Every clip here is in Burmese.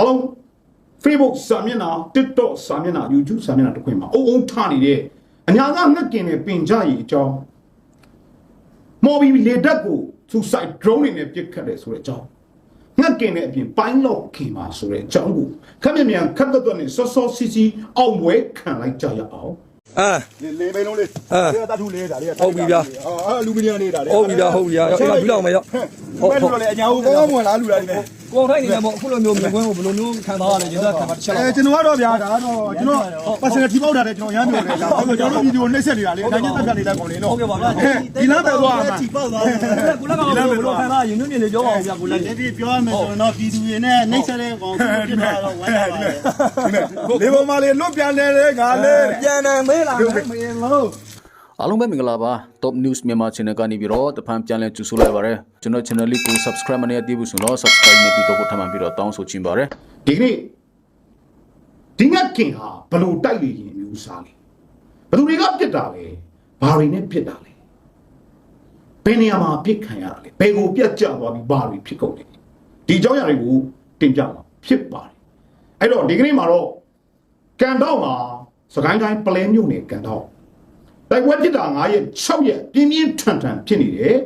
အားလုံး Facebook စာမျက်နှာ TikTok စာမျက်နှာ YouTube စာမျက်နှာတစ်ခွင်မှာအုံအုံထနေတဲ့အညာကငှက်ကင်တဲ့ပင်ကြရည်အကြောင်းမော်ဘီလေတက်ကို suicide drone တွေနဲ့ပစ်ခတ်တယ်ဆိုတဲ့အကြောင်းငှက်ကင်တဲ့အပြင်ပိုင်းလောက်ခင်ပါဆိုတဲ့အကြောင်းကိုခက်မြမြန်ခက်သက်သက်နဲ့စောစောစီစီအောင်ပွဲခံလိုက်ကြရအောင်အာလေလေပဲလုံးလေးအာဒီကတထူလေးဒါလေးဟုတ်ပြီဗျာအော်အလူမီနီယံလေးဒါလေးဟုတ်ပြီဗျာဟုတ်ပြီဗျာအဲ့ဒါဘူးလောက်မယ်ရော ဟုတ်ဟုတ်လေအညာဟုတ်ကောင်းမွန်လားလူလားဒီမဲ့ကိုယ်ထိုင်နေတယ်ပေါ့အခုလိုမျိုးမြင်ကွင်းကိုဘယ်လိုမျိုးခံစားရလဲကျွန်တော်ခံပါတစ်ချက်အဲလောက်ကျွန်တော်ကတော့ဗျာဒါကတော့ကျွန်တော် personal ထိပေါက်တာတဲ့ကျွန်တော်ရမ်းပြောတယ်ဒါဟုတ်ကဲ့ကျွန်တော်ဗီဒီယိုနှိမ့်ဆက်နေတာလေအနိုင်ကျတက်နေတဲ့ကောင်လေးနော်ဟုတ်ကဲ့ပါဗျာဒီလမ်းပဲသွားမှာဒီပေါက်သွားတယ်ကိုလက်ကဘယ်လိုခံစားရရင်နွေးမြင်လေးပြောပါဦးဗျာကိုလက်ဒီဒီပြောရမယ်ဆိုတော့ပြည်သူတွေနဲ့နှိမ့်ဆက်တဲ့ကောင်ဖြစ်တာတော့ဝမ်းသာပါတယ်လေပေါ်မှာလေလွတ်ပြန်တယ်လေငါလေပြန်နေမေးလာမေးလို့ အားလုံးပဲမင်္ဂလာပါ Top News မြန်မာ Channel ကနေပြီးတော့တဖန်ပြန်လည်ကြိုဆိုလိုက်ပါရစေကျွန်တော် channel လေးကို subscribe မနေသေးဘူးဆိုတော့ subscribe နဲ့ပြီးတော့ကိုထပ်မံပြီးတော့တောင်းဆိုချင်ပါတယ်ဒီကနေ့ဒီငှက်ကင်ဟာဘလို့တိုက်လေရင်အမျိုးအစားလေဘသူတွေကပြစ်တာလဲဘာတွေနဲ့ပြစ်တာလဲဘယ်နေရာမှာပြစ်ခံရတာလဲဘယ်ကိုပြတ်ကျသွားပြီးဘာတွေဖြစ်ကုန်လဲဒီအကြောင်းအရာတွေကိုတင်ပြမှာဖြစ်ပါတယ်အဲ့တော့ဒီကနေ့မှာတော့ကန်တော့မှာစကိုင်းတိုင်းပလဲမြို့နယ်ကန်တော့ တိုက်ပွဲဖြစ်တာ9ရက်6ရက်ပြင်းပြင်းထန်ထန်ဖြစ်နေတယ်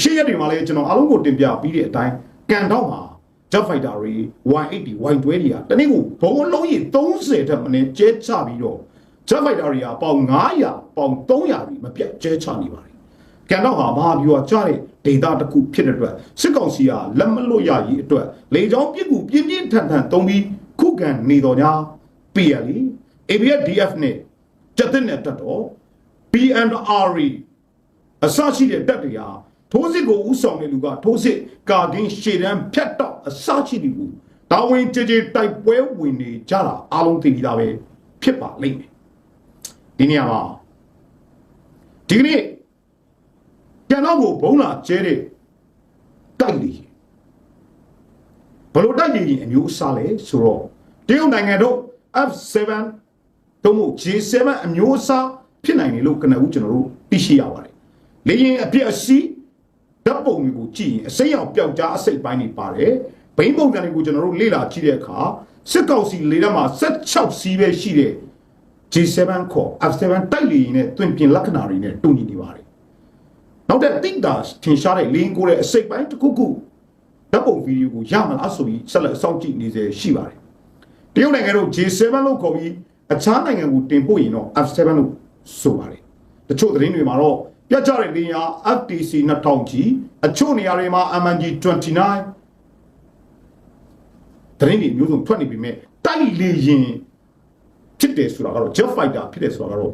ရှေ့ရက်တွေမှာလည်းကျွန်တော်အားလုံးကိုတင်ပြပြီးတဲ့အတိုင်းကန်တော့မှာ Jet Fighter တွေ Y80 Y20 တွေကတနေ့ကိုဘုံလုံးကြီး30တက်မင်းကျဲချပြီးတော့ Jet Fighter တွေကပေါင်900ပေါင်300တွေမပြတ်ကျဲချနေပါတယ်။ကန်တော့ဟာမဟာဗျူဟာကြားတဲ့ဒေတာတစ်ခုဖြစ်တဲ့အတွက်စစ်ကောင်စီကလက်မလွတ်ရရေးအတွက်လေကြောင်းပြစ်ကူပြင်းပြင်းထန်ထန်တုံးပြီးခုခံနေတော်ညာ PLE ABFDF နဲ့ကြက်တဲ့နဲ့တက်တော့ PNR အစရှိတဲ့တက်တွေဟာထိုးစစ်ကိုဥဆောင်တဲ့လူကထိုးစစ်ကာကင်းရှေ့တန်းဖြတ်တော့အစရှိတဲ့လူတာဝန်ကြည်ကြည်တိုက်ပွဲဝင်နေကြတာအားလုံးသိပြီးသားပဲဖြစ်ပါလိမ့်မယ်ဒီနေရာမှာဒီကနေ့ပြန်တော့ကိုဘုံလာကျဲတဲ့တိုက်လီဘလို့တိုက်လီရင်အမျိုးအစားလဲဆိုတော့တရုတ်နိုင်ငံတို့ F7 တို့မို့ G7 အမျိုးအစား ဖြစ်နိုင်တယ်လို့ကနဦးကျွန်တော်တို့သိရှိရပါတယ်လေရင်အပြည့်အစီဓာတ်ပုံတွေကိုကြည့်ရင်အစိမ်းအောင်ပျောက်ကြားအစိတ်ပိုင်းတွေပါတယ်ဘိန်းပုံစံတွေကိုကျွန်တော်တို့လေ့လာကြည့်တဲ့အခါစစ်ကောင်စီလေထဲမှာ16စီးပဲရှိတဲ့ G7 ခေါ် F7 တိုက်လေရင်နဲ့တွင်ပြင်လက္ခဏာတွေနဲ့တူညီနေပါတယ်နောက်တဲ့တိတ်တာထင်ရှားတဲ့လင်းကိုတဲ့အစိတ်ပိုင်းတစ်ခုခုဓာတ်ပုံဗီဒီယိုကိုရမလားဆိုပြီးဆက်လက်စောင့်ကြည့်နေစေရှိပါတယ်တရုတ်နိုင်ငံတို့ J7 လို့ခေါ်ပြီးအခြားနိုင်ငံကိုတင်ပို့ရင်တော့ F7 လို့ ဆိုပါတယ်တချို့သတင်းတွေမှာတော့ပြတ်ကျတဲ့လေယာ FTC 2000ကြီးအချို့နေရာတွေမှာ MNG 29သတင်းတွေမျိုးစုံထွက်နေပြီမဲ့တိုက်လေရင်ဖြစ်တယ်ဆိုတာကတော့ Jet Fighter ဖြစ်တယ်ဆိုတာကတော့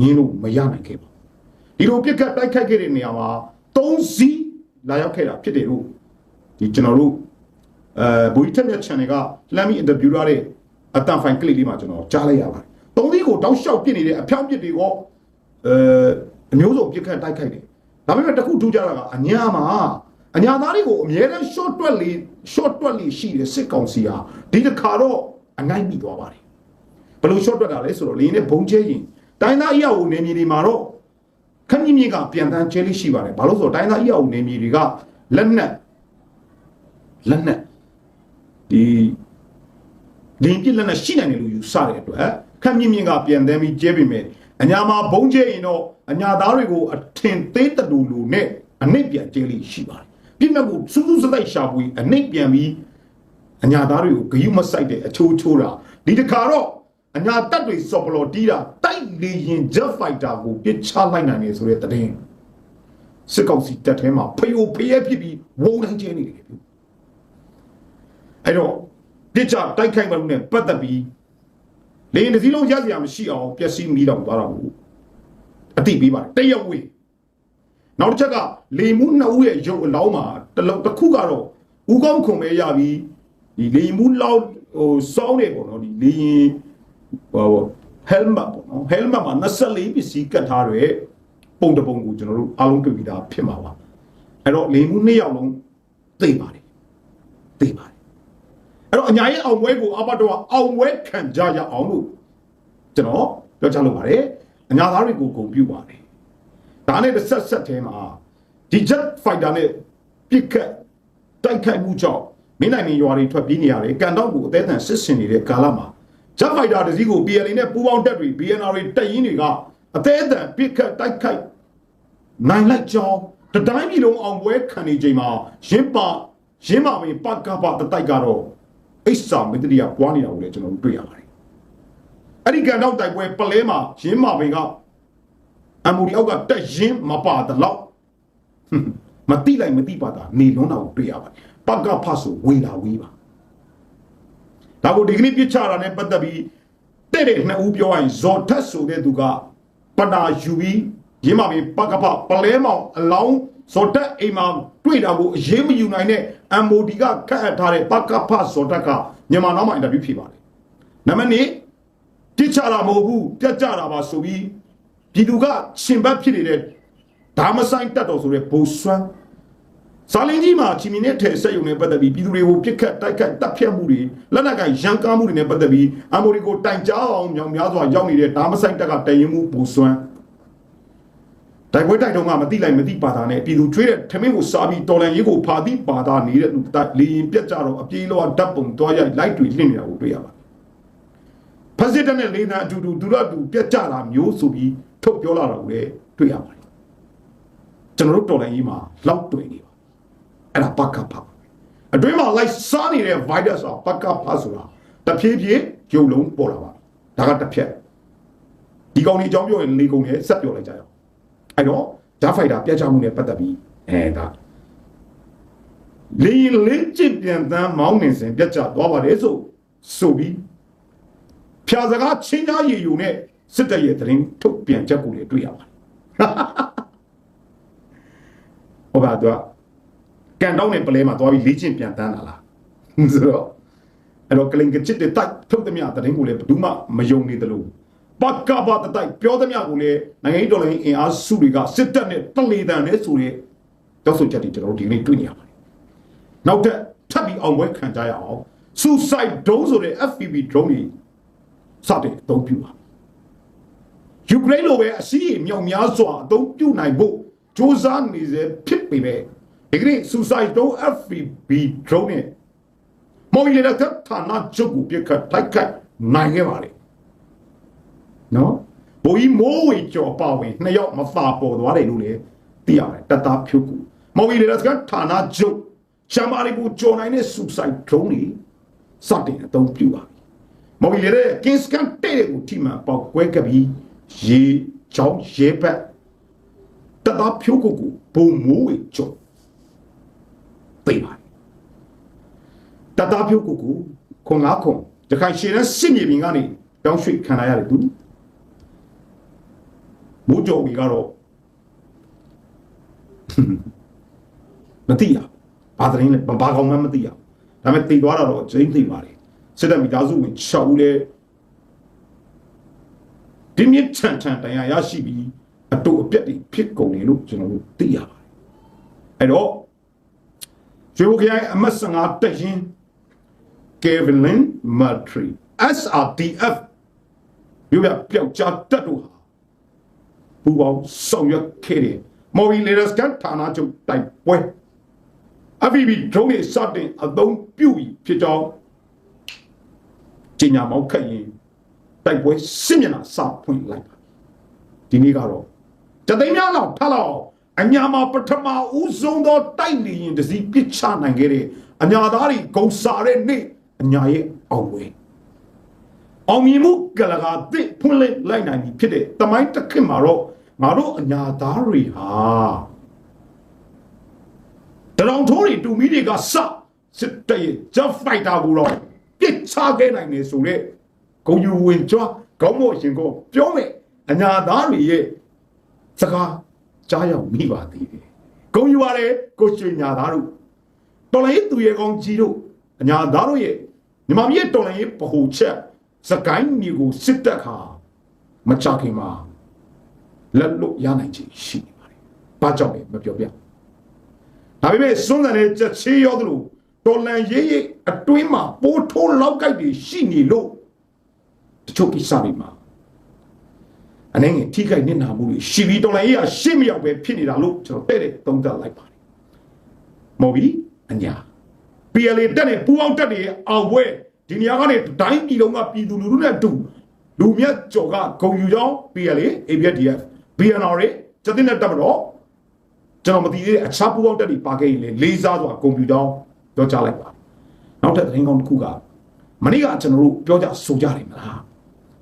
ငင်းလို့မရနိုင်ခဲ့ပါဘူးဒီလိုပြစ်ခတ်တိုက်ခိုက်ခဲ့တဲ့နေရာမှာ3စီးလာရောက်ခဲ့တာဖြစ်တယ်လို့ဒီကျွန်တော်တို့အဲဘူကြီးထက်မြက် channel ကလှမ်းပြီး interview ရတဲ့အတန်ဖိုင်ကလစ်လေးမှာကျွန်တော်ကြားလိုက်ရပါတယ်။ သုံးသီးကိုတောက်လျှောက်ပြစ်နေတဲ့အဖြောင်းပြစ်တွေကအဲအမျိုးစုံပြစ်ခတ်တိုက်ခိုက်တယ်။ဒါပေမဲ့တခုထူးခြားတာကအညာမှာအညာသားတွေကိုအမြဲတမ်း short တွက်လေး short တွက်လေးရှိတဲ့စစ်ကောင်စီဟာဒီတစ်ခါတော့အနိုင်မိသွားပါတယ်။ဘယ်လို short တွက်တာလဲဆိုတော့လေနဲ့ဘုံကျဲရင်တိုင်းသားအရာကိုနေမြေတွေမှာတော့ခက်မြင့်မြင့်ကပြန်တန်းကျဲလေးရှိပါတယ်။ဘာလို့ဆိုတော့တိုင်းသားအရာကိုနေမြေတွေကလက်နက်လက်နက်ဒီလင်းပြစ်လက်နဲ့ရှိနိုင်တယ်လို့ယူဆတဲ့အတွက် ခက်မြင့်မြင့်ကပြန်တမ်းပြီးကျဲပြီမဲ့အညာမှာဘုံကျဲရင်တော့အညာသားတွေကိုအထင်သေးတလူလူနဲ့အနှိပ်ပြန်ကျဲလိရှိပါတယ်ပြစ်မဲ့ကိုစူးစူးစတိုက်ရှာပွေအနှိပ်ပြန်ပြီးအညာသားတွေကိုဂယုမဆိုင်တဲ့အချိုးချိုးတာဒီတခါတော့အညာတက်တွေစော်ပလော်တီးတာတိုက်လေရင် jet fighter ကိုပစ်ချလိုက်နိုင်တယ်ဆိုတဲ့တဲ့င်းစစ်ကောင်စီတက်ထဲမှာဖယိုဖယဲဖြစ်ပြီးဝုန်းတိုင်းကျဲနေတယ်ဗျအဲ့တော့ပြစ်ချတိုက်ခိုက်မှလို့ ਨੇ ပတ်သက်ပြီး လေရင်တစ်စီးလုံးရစရာမရှိအောင်ပျက်စီးမိတော့သွားတာကိုအတိပေးပါတယ်တရက်ဝေးနောက်တစ်ချက်ကလေမှုနှစ်ဦးရဲ့ရုပ်အလောင်းမှာတစ်လုံးတစ်ခုကတော့ဦးကောင်းခွန်ပဲရပြီးဒီလေမှုလောက်ဟိုစောင်းနေပေါ့နော်ဒီလေရင်ဟို helmet ပေါ့နော် helmet မှာ24ပစ္စည်းကတ်ထားတဲ့ပုံတစ်ပုံကိုကျွန်တော်တို့အားလုံးတွေ့ပြီးသားဖြစ်မှာပါအဲ့တော့လေမှုနှစ်ယောက်လုံးသိပါတယ်သိပါတယ် အဲ့တော့အညာရဲ့အောင်ပွဲကိုအဘတော်အောင်ပွဲခံကြရအောင်လို့ကျွန်တော်ပြောချလို့ပါတယ်အညာသားတွေကိုဂုဏ်ပြုပါတယ်ဒါနဲ့တစ်ဆက်ဆက်ထဲမှာဒီ jet fighter နဲ့ပြစ်ခတ်တိုက်ခိုက်မှုကြောင့်မင်းနိုင်နေရွာတွေထွက်ပြေးနေရတယ်ကန်တော့ကိုအသေးအံစစ်စင်နေတဲ့ကာလမှာဂျက်ဖိုက်တာတစ်စီးကို PLA နဲ့ပူးပေါင်းတပ်တွေ BNR တွေတက်ရင်တွေကအသေးအံပစ်ခတ်တိုက်ခိုက်နိုင်လိုက်ကြောင်းတတိုင်းပြည်လုံးအောင်ပွဲခံနေချိန်မှာရင်းပါရင်းပါပင်ပကပတတိုက်ကတော့ အိဆာမတ္တရိယပွားနေတာကိုလည်းကျွန်တော်တို့တွေ့ရပါတယ်အဲ့ဒီကန်တော့တိုက်ပွဲပလဲမှာရင်းပါပင်ကအမူဒီအောက်ကတက်ရင်မပါတလောက်မတိလိုက်မတိပါတာနေလုံးတာကိုတွေ့ရပါတယ်ပကဖဆိုဝေလာဝေးပါဒါကိုဒီကနေ့ပြစ်ချတာနဲ့ပတ်သက်ပြီးတဲ့တဲ့နှစ်ဦးပြောရရင်ဇော်ထက်ဆိုတဲ့သူကပနာယူပြီးရင်းမပင်ပကဖပလဲမောင်အလောင်း ဇော်တက်အိမ်မှာတွေ့တာကိုအရေးမယူနိုင်တဲ့ MOD ကခတ်အပ်ထားတဲ့ပကဖဇော်တက်ကမြန်မာနောက်မှာအင်တာဗျူးဖြေပါတယ်နံပါတ်1ပြစ်ချတာမဟုတ်ဘူးပြတ်ကြတာပါဆိုပြီးပြည်သူကရှင်ဘတ်ဖြစ်နေတဲ့ဒါမဆိုင်တက်တော်ဆိုတဲ့ဘူဆွမ်းစာလင်းကြီးမှာချီမီနဲ့ထဲဆက်ယုံနဲ့ပတ်သက်ပြီးပြည်သူတွေကိုပြစ်ခတ်တိုက်ခတ်တပ်ဖြတ်မှုတွေလက်နက်ကရန်ကားမှုတွေနဲ့ပတ်သက်ပြီးအမိုရီကိုတိုင်ကြားအောင်မြောင်များစွာရောက်နေတဲ့ဒါမဆိုင်တက်ကတည်ရင်မှုဘူဆွမ်း တိုက်ပွဲတိုက်တုန်းကမတိလိုက်မတိပါတာနဲ့ပြည်သူချွေးတဲ့ထမင်းကိုစားပြီးတော်လန်ရေးကိုဖာတိပါတာနေတဲ့လူတက်လေရင်ပြက်ကြတော့အပြေးလောဓာတ်ပုံတွားရိုက်လိုက်တွေလှင့်နေတာကိုတွေ့ရပါတယ်ဖက်စစ်တပ်နဲ့လေသံအတူတူသူတို့အတူပြက်ကြတာမျိုးဆိုပြီးထုတ်ပြောလာတာကိုလည်းတွေ့ရပါတယ်ကျွန်တော်တို့တော်လန်ရေးမှာလောက်တွေ့နေပါအဲ့ဒါပကဖအတွင်းမှာလိုက်စားနေတဲ့ virus อ่ะပကဖဆိုတာတဖြည်းဖြည်းရုပ်လုံးပေါ်လာပါဒါကတစ်ဖြက်ဒီကောင်ကြီးအကြောင်းပြောရင်လေကုန်နဲ့ဆက်ပြောလိုက်ကြရအောင် အဲ့တော့ဓာတ်ဖိုက်တာပြတ်ချမှုနဲ့ပတ်သက်ပြီးအဲဒါလေရင်လေးချစ်ပြန်တန်းမောင်းနေစဉ်ပြတ်ချသွားပါတယ်ဆိုဆိုပြီးဖြာစကားချင်းသားရည်ယူနဲ့စစ်တပ်ရဲ့သတင်းထုတ်ပြန်ချက်ကိုလည်းတွေ့ရပါတယ်ဟုတ်ပါတော့ကန်တောင်းနဲ့ပလဲမှာသွားပြီးလေ့ကျင့်ပြန်တန်းလာလားဆိုတော့အဲ့တော့ကလင်ကချစ်တဲ့တိုက်ထုတ်သမျှတရင်ကိုလည်းဘယ်သူမှမယုံနေတယ်လို့ ပကပတတိုက်ပြောသမျှကိုလည်းနိုင်ငံရေးတော်လှန်ရေးအင်အားစုတွေကစစ်တပ်နဲ့တလေတန်နဲ့ဆိုတဲ့တောက်ဆိုချက်တွေကျွန်တော်တို့ဒီနေ့တွေ့နေရပါတယ်နောက်ထပ်ထပ်ပြီးအောင်ပွဲခံကြရအောင် suicide drone ဆိုတဲ့ FPV drone တွေစတဲ့အသုံးပြုပါယူကရိန်းလိုပဲအစည်းအမြောက်များစွာအသုံးပြုနိုင်ဖို့စ조사နေစေဖြစ်ပေမဲ့ဒီကနေ့ suicide drone FPV drone နဲ့မော်ရီလက်ထပ်ဌာနချုပ်ကိုပြစ်ခတ်တိုက်ခိုက်နိုင်ခဲ့ပါလေ နော်ဘိုးကြီးမိုးဝေကျော်ပါဝင်နှစ်ယောက်မပါပေါ်သွားတယ်လို့လည်းသိရတယ်တတဖြုတ်ကူမော်ရီလက်ထပ်ဌာနချုပ်ရှမ်းမာရီဘူကျော်နိုင်တဲ့ suicide drone တွေစတင်အသုံးပြုပါပြီမော်ရီလက်ကင်းစကန်တဲ့ကိုထိမှန်ပေါက်ကွဲကပြီးရေချောင်းရေဘက်တတဖြုတ်ကူကိုဘုံမိုးဝေကျော်သိပါတယ်တတပြုတ်ကိုကိုခွန်ငါခွန်တခိုင်ရှင်နဲ့စစ်မြေပြင်ကနေတောင်းရွှေ့ခံရရတယ်သူ မိုးကြော်ကြီးကတော့မသိရဘာသတင်းလဲဘာကောင်မှမသိရဒါပေမဲ့တည်သွားတာတော့ကျင်းသိပါတယ်စစ်တပ်မိသားစုဝင်6ဦးလဲဒီမြင့်ထန်ထန်တရားရရှိပြီးအတူအပြက်တွေဖြစ်ကုန်တယ်လို့ကျွန်တော်တို့သိရပါတယ်အဲ့တော့ကျွေးခရိုင်အမတ်15တက်ရင် Kevin Matry SRTF မြို့ပြပျောက်ကြားတက်တို့ဟာ ပူပေါင်းဆောင်ရွက်ခဲ့တယ်မော်ရီလေဒစကန်ဌာနချုပ်တိုက်ပွဲအဘီဘီဒရုန်းတွေစတင်အသုံးပြုပြီးဖြစ်ကြောင်းကျညာမောက်ခက်ရင်တိုက်ပွဲစစ်မျက်နှာစဖွင့်လိုက်ပါဒီနေ့ကတော့တသိန်းများလောက်ထလောက်အညာမှာပထမဦးဆုံးသောတိုက်နေရင်တစည်းပစ်ချနိုင်ခဲ့တဲ့အညာသားတွေဂုံစားတဲ့နေ့အညာရဲ့အောင်ဝဲအောင်မြင်မှုကလကာသစ်ဖွင့်လှစ်လိုက်နိုင်ပြီဖြစ်တဲ့တမိုင်းတစ်ခေတ်မှာတော့ ငါတို့အညာသားတွေဟာတရောင်ထိုးတွေတူမီတွေကစစစ်တဲ့ရဲ့ Jet Fighter ကိုတော့ပစ်ချခဲ့နိုင်တယ်ဆိုတော့ဂုံယူဝင်ကြွားခေါင်းမော့ရှင်ကိုပြောမယ်အညာသားတွေရဲ့စကားကြားရောက်မိပါသေးတယ်ဂုံယူပါတယ်ကိုရွှေညာသားတို့တော်လေးသူရဲ့ကောင်းကြီးတို့အညာသားတို့ရဲ့မြမမြေတော်လေးပဟိုချက်စကိုင်းမျိုးကိုစစ်တက်ခါမချခင်မှာ လက်လို့ရနိုင်ခြင်းရှိနေပါတယ်။ဘာကြောင့်လဲမပြောပြ။ဒါပေမဲ့စွန့်တဲ့ချက်ချေးရောသလိုတော်လန်ရေးရေးအတွင်းမှာပိုးထိုးလောက်ကိုက်တွေရှိနေလို့တချို့ကိစ္စတွေမှာအနေငယ်ထိခိုက်နစ်နာမှုတွေရှိပြီးတော်လန်ရေးကရှေ့မရောက်ပဲဖြစ်နေတာလို့ကျွန်တော်တဲ့တဲ့သုံးသပ်လိုက်ပါတယ်။မော်ဘီအညာ PLA တက်နေပူအောင်တက်နေအောင်ပွဲဒီနေရာကနေတိုင်းပြည်လုံးကပြည်သူလူထုနဲ့အတူလူမြတ်ကြော်ကဂုံယူကြောင်း PLA ABDF BNR တွေစတဲ့နဲ့တက်မတော့ကျွန်တော်မသိသေးတဲ့အခြားပူအောင်တက်တွေပါခဲ့ရင်လေလေးစားစွာဂုံယူကြောင်းပြောကြားလိုက်ပါနောက်ထပ်သတင်းကောင်းတစ်ခုကမနေ့ကကျွန်တော်တို့ပြောကြဆိုကြတယ်မလား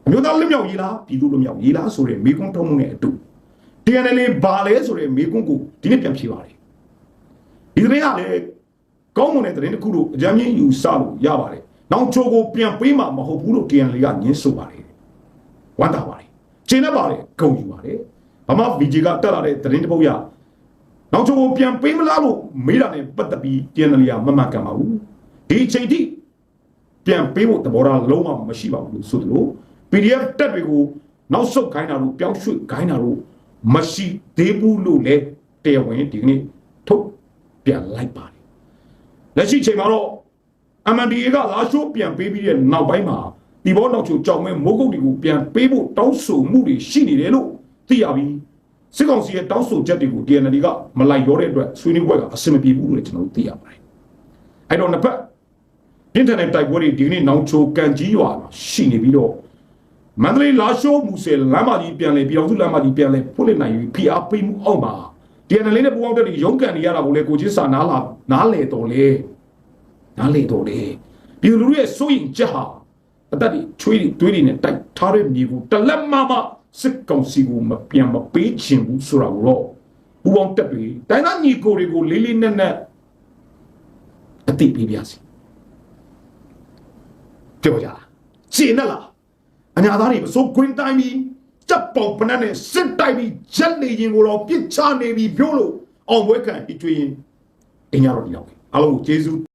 အမျိုးသားလွတ်မြောက်ရေးလားပြည်သူလွတ်မြောက်ရေးလားဆိုတဲ့မိကွန်းထုံးမှုနဲ့အတူ TNL ဘာလဲဆိုတဲ့မိကွန်းကိုဒီနေ့ပြန်ဖြေပါတယ်ဒီသတင်းကလည်းကောင်းမွန်တဲ့သတင်းတစ်ခုလို့အကြမ်းမြင့်ယူဆလို့ရပါတယ်နောက်ချိုးကိုပြန်ပေးမှာမဟုတ်ဘူးလို့ TNL ကညင်းဆိုပါတယ်ဝမ်းသာပါတယ်ကျင်းနေပါတယ်ဂုံယူပါတယ် ဘာမှ VJ ကတက်လာတဲ့သတင်းတစ်ပုဒ်ရနောက်ချိုးကိုပြန်ပေးမလားလို့မေးတာနဲ့ပတ်သက်ပြီး TNL ကမမှန်ကန်ပါဘူးဒီအချိန်ထိပြန်ပေးဖို့သဘောထားလုံးဝမရှိပါဘူးလို့ဆိုသလို PDF တက်တွေကိုနောက်ဆုတ်ခိုင်းတာလို့ပြောင်းရွှေ့ခိုင်းတာလို့မရှိသေးဘူးလို့လည်းတရားဝင်ဒီကနေ့ထုတ်ပြန်လိုက်ပါတယ်လက်ရှိချိန်မှာတော့ MNDA ကလာရှိုးပြန်ပေးပြီးတဲ့နောက်ပိုင်းမှာဒီဘောနောက်ချိုကြောင်မဲမိုးကုတ်တွေကိုပြန်ပေးဖို့တောင်းဆိုမှုတွေရှိနေတယ်လို့ သိရပြီးစစ်ကောင်စီရဲ့တောင်းဆိုချက်တွေကို DND ကမလိုက်ရောတဲ့အတွက်ဆွေးနွေးပွဲကအဆင်မပြေဘူးလို့လည်းကျွန်တော်တို့သိရပါတယ်အဲ့တော့နှစ်ဖက်အင်တာနက်တိုက်ပွဲတွေဒီကနေ့နောင်ချိုကန်ကြီးရွာမှာရှိနေပြီးတော့မန္တလေးလာရှိုးမူဆယ်လမ်းမကြီးပြန်လေပြည်အောင်စုလမ်းမကြီးပြန်လေဖွင့်လှစ်နိုင်ပြီးဖိအားပေးမှုအောက်မှာဒီအန်လေးနဲ့ပူပေါင်းတက်ပြီးရုန်းကန်နေရတာကိုလေကိုချင်းစာနားလာနားလေတော်လေနားလေတော်လေပြည်သူလူထုရဲ့စိုးရင်ချက်ဟာအသက်တွေချွေးတွေတွေးတွေနဲ့တိုက်ထားတဲ့မြေကိုတလက်မမ စစ်ကောင်စီကိုမပြန်မပေးချင်ဘူးဆိုတာကိုတော့ပူပေါင်းတက်ပြီးတိုင်းသားညီကိုတွေကိုလေးလေးနက်နက်အသိပေးပြစီပြောကြလားရှင်းနဲ့လားအညာသားတွေမစိုးခွင်းတိုင်းပြီးတပ်ပေါင်ပနက်နဲ့စစ်တိုက်ပြီးချက်နေရင်ကိုတော့ပြစ်ချနေပြီးပြောလို့အောင်ပွဲခံအကျွေးရင်အင်ရတော့ဒီတော့အားလုံးကိုကျေးဇူး